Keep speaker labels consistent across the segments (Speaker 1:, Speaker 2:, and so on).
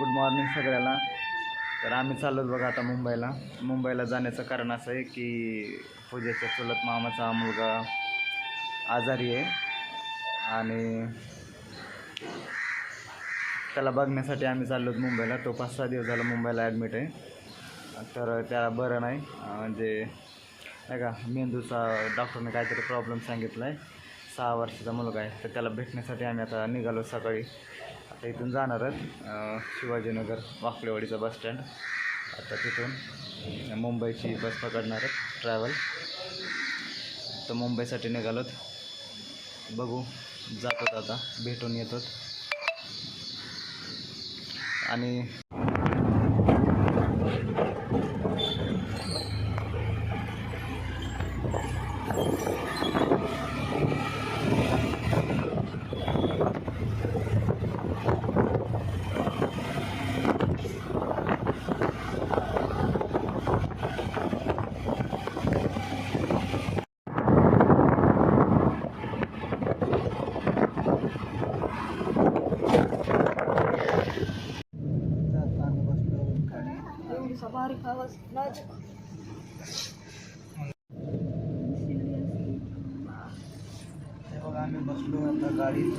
Speaker 1: Good morning सगळ्याला. तर आम्ही चाललो बघा आता मुंबईला. मुंबईला जाण्याचं कारण असं आहे की पूजेच्या चुलत मामाचा मुलगा आजारी आहे आणि त्याला बघण्यासाठी आम्ही चाललो मुंबईला. तो पाच सहा दिवस झाला मुंबईला ॲडमिट आहे. तर त्याला बरं नाही. म्हणजे नाही का मेंदूचा डॉक्टरने काहीतरी प्रॉब्लेम सांगितला आहे सहा वर्षाचा मुलगा आहे. तर त्याला भेटण्यासाठी आम्ही आता निघालो सकाळी. आता इथून जाणार आहेत शिवाजीनगर वाकडेवाडीचा बस स्टँड आता तिथून मुंबईची बस पकडणार आहेत ट्रॅव्हल तर मुंबईसाठी निघालोत. बघू जातात आता भेटून येतात. आणि हे बघा आम्ही बसलो आता गाडीत.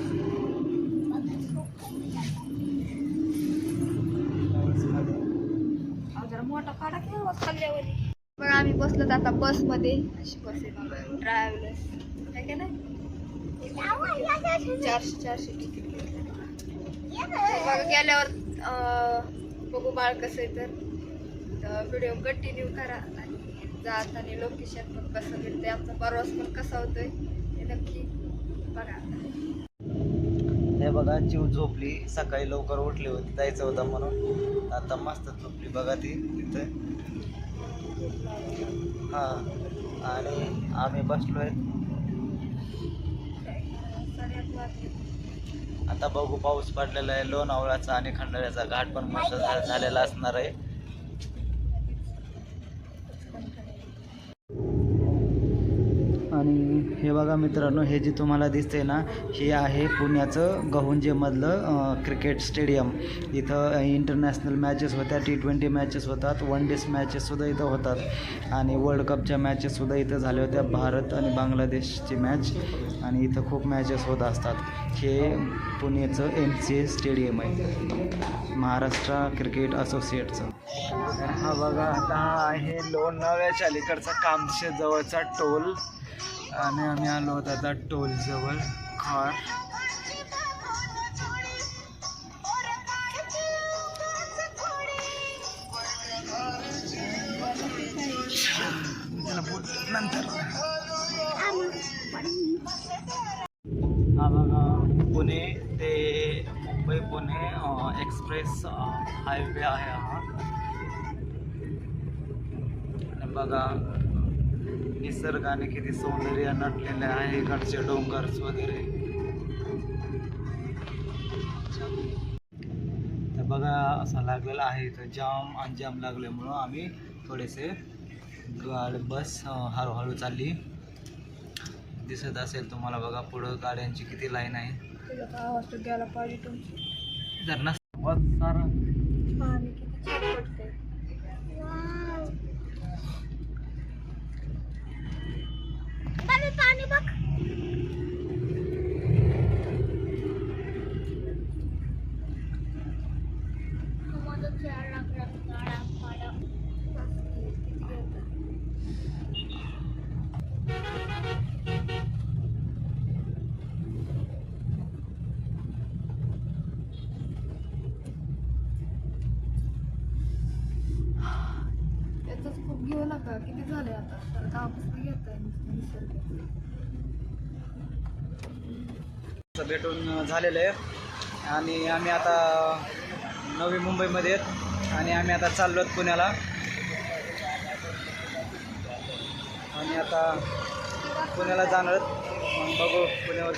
Speaker 2: मोठा काढा की आवाज खाल्ल्यावर बघ आम्ही बसलो आता बसमध्ये. अशी बस आहे ट्रॅव्हलर्स काय काय नाही? चारशे चारशे तिकीट बघा गेल्यावर बघू बाळ कसं आहे तर. व्हिडिओ कंटिन्यू करा आणि जाताना लोकेशन पण कसं भेटते आमचा प्रवास पण कसा होतोय ते नक्की बघा
Speaker 1: हे बघा जीव झोपली. सकाळी लवकर उठली होती जायचं होतं म्हणून. आता मस्त झोपली बघा ती तिथे हा आणि आम्ही बसलोय. आता बघू पाऊस पडलेला आहे लोणावळाचा आणि खंडाळ्याचा घाट पण मस्त झा- झालेला असणार आहे आणि हे बघा मित्रांनो हे जे तुम्हाला दिसते ना हे आहे पुण्याचं गहुंजेमधलं क्रिकेट स्टेडियम इथं इंटरनॅशनल मॅचेस होत्या टी ट्वेंटी मॅचेस होतात वन डेज मॅचेससुद्धा इथं होतात. आणि वर्ल्ड कपच्या मॅचेससुद्धा इथं झाल्या होत्या भारत आणि बांगलादेशची मॅच आणि इथं खूप मॅचेस होत असतात. हे पुण्याचं एम सी ए स्टेडियम आहे. महाराष्ट्र क्रिकेट असोसिएटचं तर हा बघा आता हा आहे लोणावळ्याच्या अलीकडचा कामशे जवळचा टोल. आणि आम्ही आलो होतो आता टोलजवळ खार. नंतर. हा बघा पुणे ते मुंबई पुणे एक्सप्रेस हायवे आहे हा. आणि बघा निसर्गाने किती सौंदर्य नटलेले आहे इकडचे डोंगर्स वगैरे. तर बघा असा लागलेला आहे इथं जाम आणि जाम लागल्यामुळं आम्ही थोडेसे गाड बस हळूहळू चालली. दिसत असेल तुम्हाला बघा पुढं गाड्यांची किती लाईन आहे. जर नस सारा
Speaker 2: पाणी किती छान पडतंय पाणी बघ याचंच खूप घेऊ नका किती झाले आता? तर कापूस घेत आहे
Speaker 1: भेटून झालेलं आहे. आणि आम्ही आता नवी मुंबईमध्ये आहेत. आणि आम्ही आता चाललो आहेत पुण्याला. आणि आता पुण्याला जाणार मग बघू पुण्यावर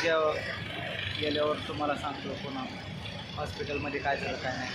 Speaker 1: गेल्यावर तुम्हाला सांगतो पुन्हा हॉस्पिटलमध्ये काय झालं काय नाही.